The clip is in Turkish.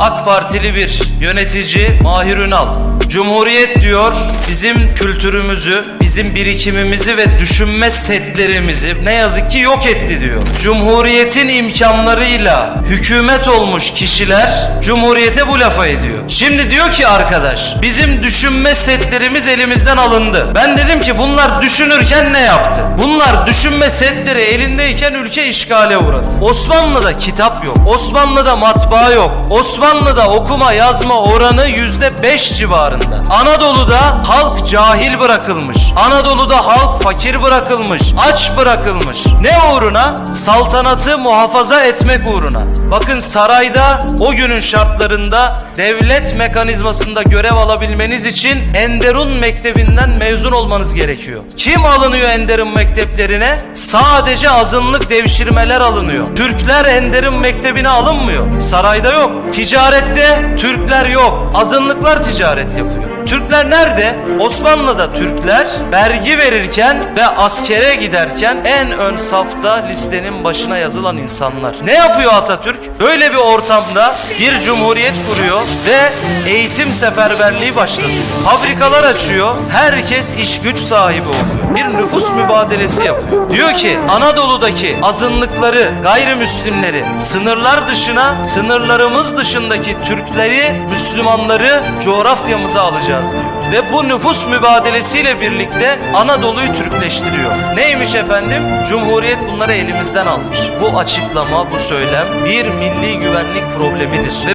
AK Partili bir yönetici Mahir Ünal. Cumhuriyet diyor bizim kültürümüzü, bizim birikimimizi ve düşünme setlerimizi ne yazık ki yok etti diyor. Cumhuriyetin imkanlarıyla hükümet olmuş kişiler Cumhuriyete bu lafa ediyor. Şimdi diyor ki arkadaş bizim düşünme setlerimiz elimizden alındı. Ben dedim ki bunlar düşünürken ne yaptı? Bunlar düşünme setleri elindeyken ülke işgale uğradı. Osmanlı'da kitap yok. Osmanlı'da matbaa yok. Osmanlı'da okuma yazma oranı yüzde beş civarında. Anadolu'da halk cahil bırakılmış. Anadolu'da halk fakir bırakılmış. Aç bırakılmış. Ne uğruna? Saltanatı muhafaza etmek uğruna. Bakın sarayda o günün şartlarında devlet mekanizmasında görev alabilmeniz için Enderun Mektebi'nden mezun olmanız gerekiyor. Kim alınıyor Enderun Mekteplerine? Sadece azınlık devşirmeler alınıyor. Türkler Enderun Mektebi'ne alınmıyor. Sarayda yok. Ticarette Türkler yok. Azınlıklar ticaret yapıyor. Türkler nerede? Osmanlı'da Türkler vergi verirken ve askere giderken en ön safta listenin başına yazılan insanlar. Ne yapıyor Atatürk? Böyle bir ortamda bir cumhuriyet kuruyor ve eğitim seferberliği başlatıyor. Fabrikalar açıyor. Herkes iş güç sahibi oluyor. Bir nüfus mübadelesi yapıyor. Diyor ki Anadolu'daki azınlıkları, gayrimüslimleri sınırlar dışına, sınırlarımız dışındaki Türkleri, Müslümanları coğrafyamıza alacağız diyor. Ve bu nüfus mübadelesiyle birlikte Anadolu'yu Türkleştiriyor. Neymiş efendim? Cumhuriyet bunları elimizden almış. Bu açıklama, bu söylem bir milli güvenlik problemidir. Ve